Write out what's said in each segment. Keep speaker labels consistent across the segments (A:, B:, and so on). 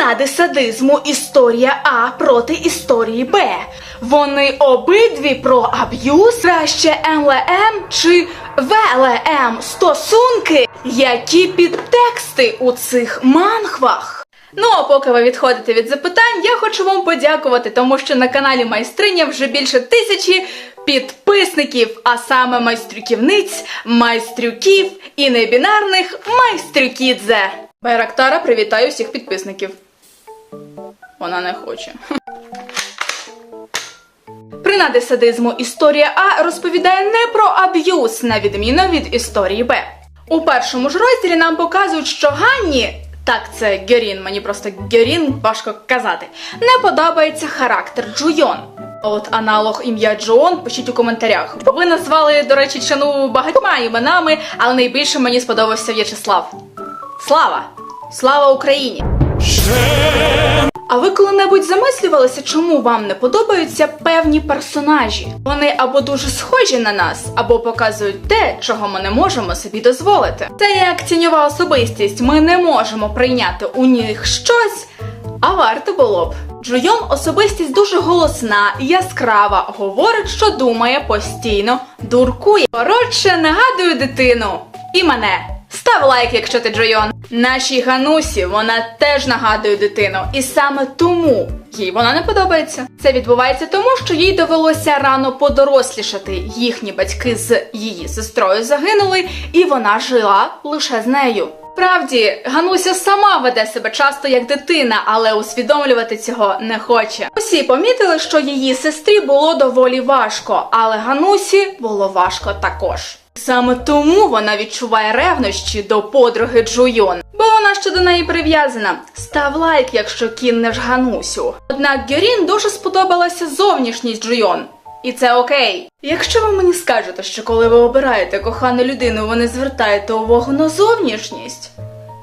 A: Принади садизму історія А проти історії Б. Вони обидві про аб'юз, краще МЛМ чи ВЛМ стосунки, які підтексти у цих манхвах. Ну а поки ви відходите від запитань, я хочу вам подякувати, тому що на каналі Майстриня вже більше тисячі підписників, а саме майстрюківниць, майстрюків і небінарних майстрюкідзе. Байрактара привітаю всіх підписників. Вона не хоче. Принади садизму історія А розповідає не про аб'юз, на відміну від історії Б. У першому ж розділі нам показують, що Ганні, так це Герін, мені просто Герін важко казати, не подобається характер Джуйон. От аналог ім'я Джон пишіть у коментарях. Ви назвали, до речі, чану багатьма іменами, але найбільше мені сподобався В'ячеслав. Слава! Слава Україні! А ви коли-небудь замислювалися, чому вам не подобаються певні персонажі? Вони або дуже схожі на нас, або показують те, чого ми не можемо собі дозволити. Це як тіньова особистість. Ми не можемо прийняти у них щось, а варто було б. Джуйон особистість дуже голосна, яскрава, говорить, що думає постійно, дуркує. Коротше, нагадую дитину і мене. Став лайк, якщо ти Джойон. Нашій Ганусі вона теж нагадує дитину, і саме тому їй вона не подобається. Це відбувається тому, що їй довелося рано подорослішати. Їхні батьки з її сестрою загинули, і вона жила лише з нею. Правді, Гануся сама веде себе часто як дитина, але усвідомлювати цього не хоче. Усі помітили, що її сестрі було доволі важко, але Ганусі було важко також. Саме тому вона відчуває ревнощі до подруги Джуйон, бо вона ще до неї прив'язана. Став лайк, якщо кинеш Ганусю. Однак Гюрін дуже сподобалася зовнішність Джуйон. І це окей. Якщо ви мені скажете, що коли ви обираєте кохану людину, ви не звертаєте увагу на зовнішність,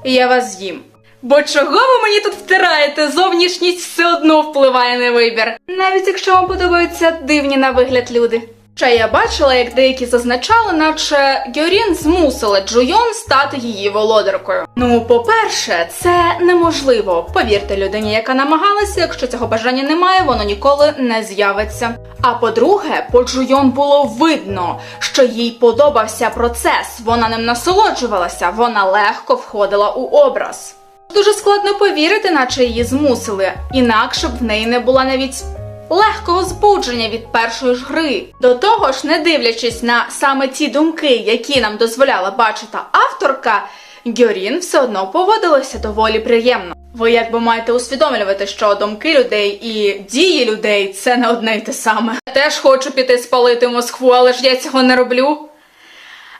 A: я вас з'їм. Бо чого ви мені тут втираєте? Зовнішність все одно впливає на вибір, навіть якщо вам подобаються дивні на вигляд люди. Ще я бачила, як деякі зазначали, наче Гьорін змусила Джуйон стати її володаркою. Ну, по-перше, це неможливо. Повірте людині, яка намагалася, якщо цього бажання немає, воно ніколи не з'явиться. А по-друге, по Джуйон було видно, що їй подобався процес. Вона ним насолоджувалася, вона легко входила у образ. Дуже складно повірити, наче її змусили, інакше б в неї не була навіть легкого збудження від першої ж гри. До того ж, не дивлячись на саме ті думки, які нам дозволяла бачити авторка, Гьорін все одно поводилася доволі приємно. Ви якби маєте усвідомлювати, що думки людей і дії людей це не одне й те саме. Я теж хочу піти спалити Москву, але ж я цього не роблю.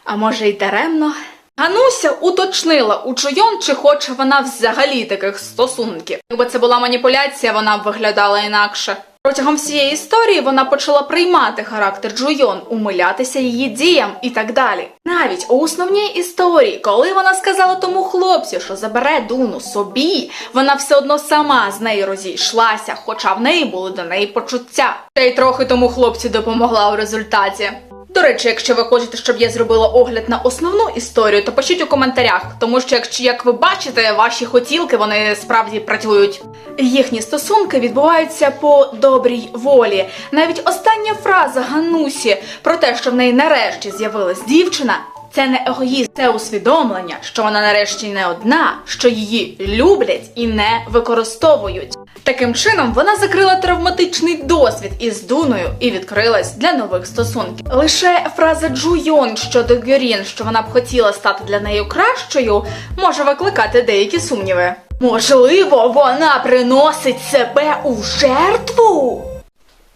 A: А може й даремно. Гануся уточнила у Чойон, чи хоче вона взагалі таких стосунків. Якби це була маніпуляція, вона б виглядала інакше. Протягом всієї історії вона почала приймати характер Джуйон, умилятися її діям і так далі. Навіть у основній історії, коли вона сказала тому хлопцю, що забере Дуну собі, вона все одно сама з нею розійшлася, хоча в неї були до неї почуття. Та й трохи тому хлопцю допомогла у результаті. До речі, якщо ви хочете, щоб я зробила огляд на основну історію, то пишіть у коментарях, тому що, якщо як ви бачите, ваші хотілки вони справді працюють. Їхні стосунки відбуваються по добрій волі. Навіть остання фраза Ганусі про те, що в неї нарешті з'явилась дівчина. Це не егоїзм, це усвідомлення, що вона нарешті не одна, що її люблять і не використовують. Таким чином вона закрила травматичний досвід із Дуною і відкрилась для нових стосунків. Лише фраза Джуйон щодо Гюрін, що вона б хотіла стати для неї кращою, може викликати деякі сумніви. Можливо, вона приносить себе у жертву?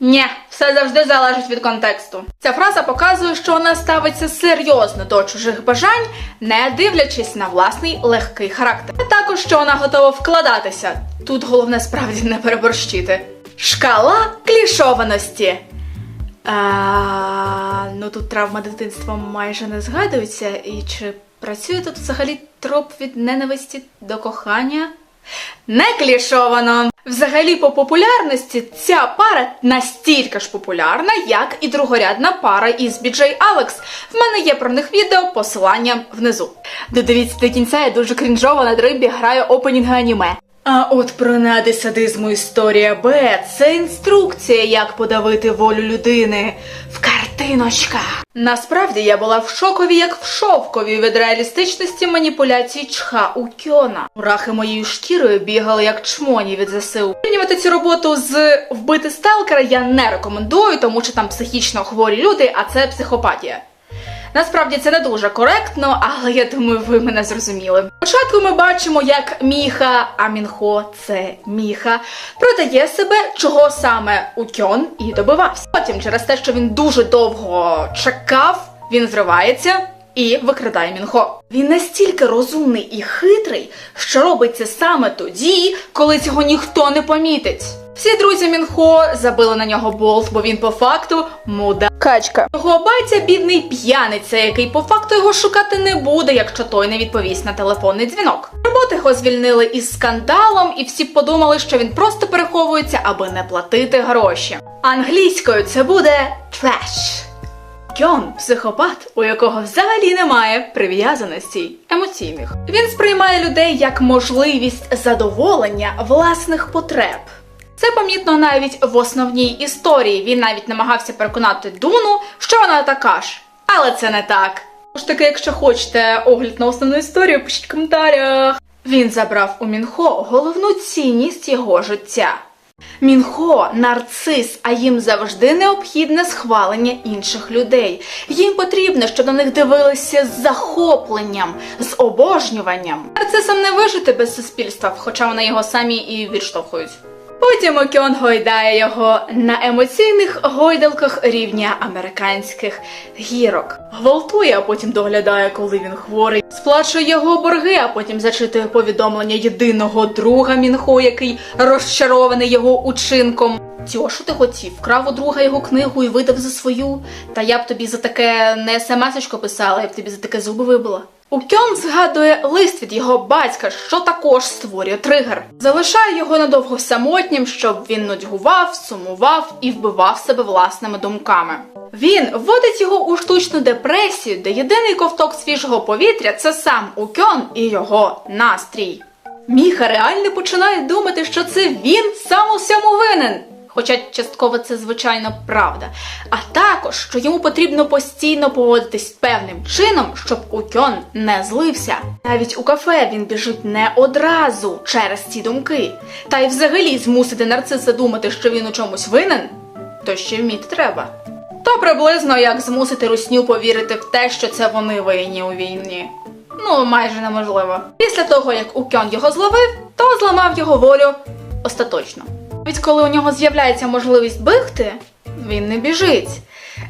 A: Ні, все завжди залежить від контексту. Ця фраза показує, що вона ставиться серйозно до чужих бажань, не дивлячись на власний легкий характер. А також що вона готова вкладатися. Тут головне справді не переборщити. Шкала клішованості. А, ну тут травма дитинства майже не згадується. І чи працює тут взагалі троп від ненависті до кохання? Не клішовано. Взагалі, по популярності ця пара настільки ж популярна, як і другорядна пара із BJ Alex. В мене є про них відео, посилання внизу. Додивіться до кінця, я дуже крінжово на дрибі граю опенінги аніме. А от пронади садизму історія Б це інструкція, як подавити волю людини в картиночках. Насправді я була в шокові, як в шовкові від реалістичності маніпуляцій чха у кьона. Мурахи моєю шкірою бігали як чмоні від ЗСУ. Порівнювати цю роботу з вбити сталкера я не рекомендую, тому що там психічно хворі люди, а це психопатія. Насправді це не дуже коректно, але я думаю, ви мене зрозуміли. Спочатку ми бачимо, як Міха, а Мінхо це Міха, продає себе, чого саме Утьон і добивався. Потім, через те, що він дуже довго чекав, він зривається. І викрадає Мінхо. Він настільки розумний і хитрий, що робить це саме тоді, коли цього ніхто не помітить. Всі друзі Мінхо забили на нього болт, бо він по факту муда. Качка. Його батя бідний п'яниця, який по факту його шукати не буде, якщо той не відповість на телефонний дзвінок. Роботи його звільнили із скандалом, і всі подумали, що він просто переховується, аби не платити гроші. Англійською це буде треш. Кьон психопат, у якого взагалі немає прив'язаностей емоційних. Він сприймає людей як можливість задоволення власних потреб. Це помітно навіть в основній історії. Він навіть намагався переконати Дуну, що вона така ж. Але це не так. Тож таки, якщо хочете огляд на основну історію, пишіть в коментарях. Він забрав у Мінхо головну цінність його життя. Мінхо нарцис, а їм завжди необхідне схвалення інших людей. Їм потрібно, щоб на них дивилися з захопленням, з обожнюванням. Нарцисам не вижити без суспільства, хоча вони його самі і відштовхують. Потім Окьон гойдає його на емоційних гойдалках рівня американських гірок. Гвалтує, а потім доглядає, коли він хворий. Сплачує його борги, а потім зачитує повідомлення єдиного друга Мінхо, який розчарований його учинком. Цього, що ти хотів? Вкрав у друга його книгу і видав за свою. Та я б тобі за таке не смс-очко писала, я б тобі за таке зуби вибила. Укьон згадує лист від його батька, що також створює тригер. Залишає його надовго самотнім, щоб він нудьгував, сумував і вбивав себе власними думками. Він вводить його у штучну депресію, де єдиний ковток свіжого повітря це сам Укьон і його настрій. Міха реально починає думати, що це він сам у всьому винен. Хоча частково це звичайно правда. А також, що йому потрібно постійно поводитись певним чином, щоб Укьон не злився. Навіть у кафе він біжить не одразу через ці думки. Та й взагалі змусити нарциса думати, що він у чомусь винен, то ще вміти треба. То приблизно як змусити русню повірити в те, що це вони винні у війні. Ну, майже неможливо. Після того, як Укьон його зловив, то зламав його волю остаточно. Від коли у нього з'являється можливість бігти, він не біжить.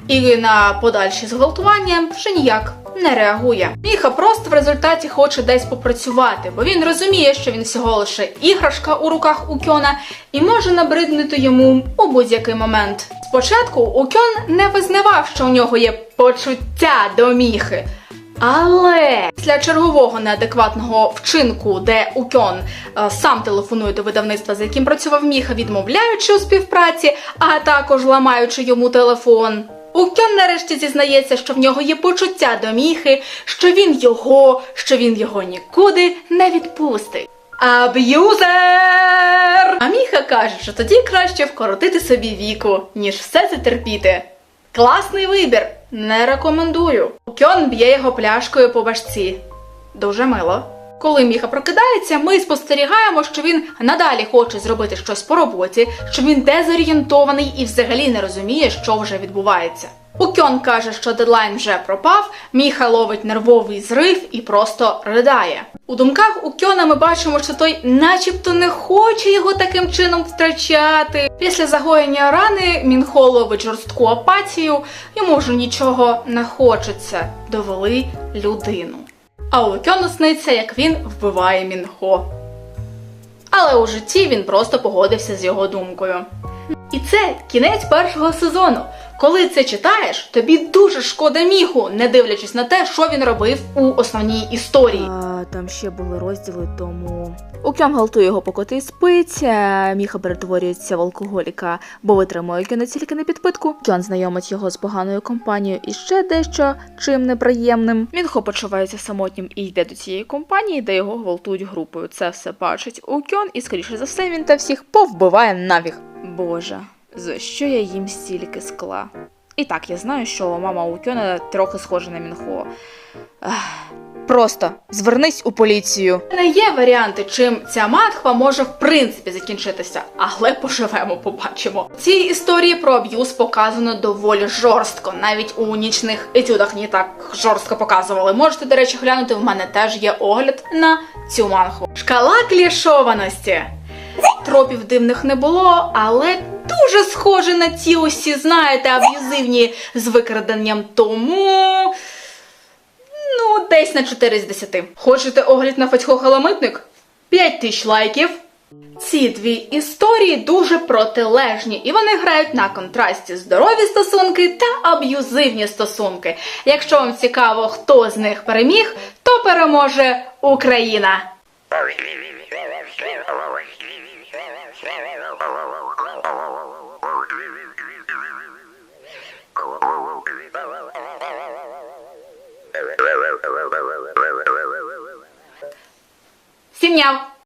A: І на подальші зґвалтування вже ніяк не реагує. Міха просто в результаті хоче десь попрацювати, бо він розуміє, що він всього лише іграшка у руках у Кьона і може набриднути йому у будь-який момент. Спочатку Укьон не визнавав, що у нього є почуття до міхи. Але після чергового неадекватного вчинку, де Укьон е, сам телефонує до видавництва, за яким працював Міха, відмовляючи у співпраці, а також ламаючи йому телефон. Укьон нарешті зізнається, що в нього є почуття до міхи, що він його, що він його нікуди не відпустить. Аб'юзер! А Міха каже, що тоді краще вкоротити собі віку, ніж все це терпіти. Класний вибір. Не рекомендую. Кьон б'є його пляшкою по башці. Дуже мило. Коли Міха прокидається, ми спостерігаємо, що він надалі хоче зробити щось по роботі, що він дезорієнтований і взагалі не розуміє, що вже відбувається. Укьон каже, що дедлайн вже пропав, Міха ловить нервовий зрив і просто ридає. У думках у Кьона ми бачимо, що той начебто не хоче його таким чином втрачати. Після загоєння рани Мінхо ловить жорстку апатію, йому вже нічого не хочеться. Довели людину. А у Кьону сниться, як він вбиває Мінхо. Але у житті він просто погодився з його думкою. І це кінець першого сезону. Коли це читаєш, тобі дуже шкода міху, не дивлячись на те, що він робив у основній історії. Там ще були розділи, тому Укьон галтує його, поки ти спить. е, Міха перетворюється в алкоголіка, бо витримує Кьона тільки на підпитку. Кьон знайомить його з поганою компанією і ще дещо чим неприємним. Мінхо почувається самотнім і йде до цієї компанії, де його гвалтують групою. Це все бачить Укьон, і скоріше за все він та всіх повбиває навіг. Боже, за що я їм стільки скла? І так, я знаю, що мама Укьона трохи схожа на Мінхо. Ах, Просто звернись у поліцію. Не є варіанти, чим ця матхва може в принципі закінчитися, але поживемо, побачимо. В цій історії про аб'юз показано доволі жорстко. Навіть у нічних етюдах не так жорстко показували. Можете, до речі, глянути. В мене теж є огляд на цю манхву. Шкала клішованості. Тропів дивних не було, але дуже схоже на ті усі, знаєте, аб'юзивні з викраденням. Тому. Ну, десь на 4 з 10. Хочете огляд на Фатько Халамитник? 5 тисяч лайків. Ці дві історії дуже протилежні, і вони грають на контрасті здорові стосунки та аб'юзивні стосунки. Якщо вам цікаво, хто з них переміг, то переможе Україна. Tchau!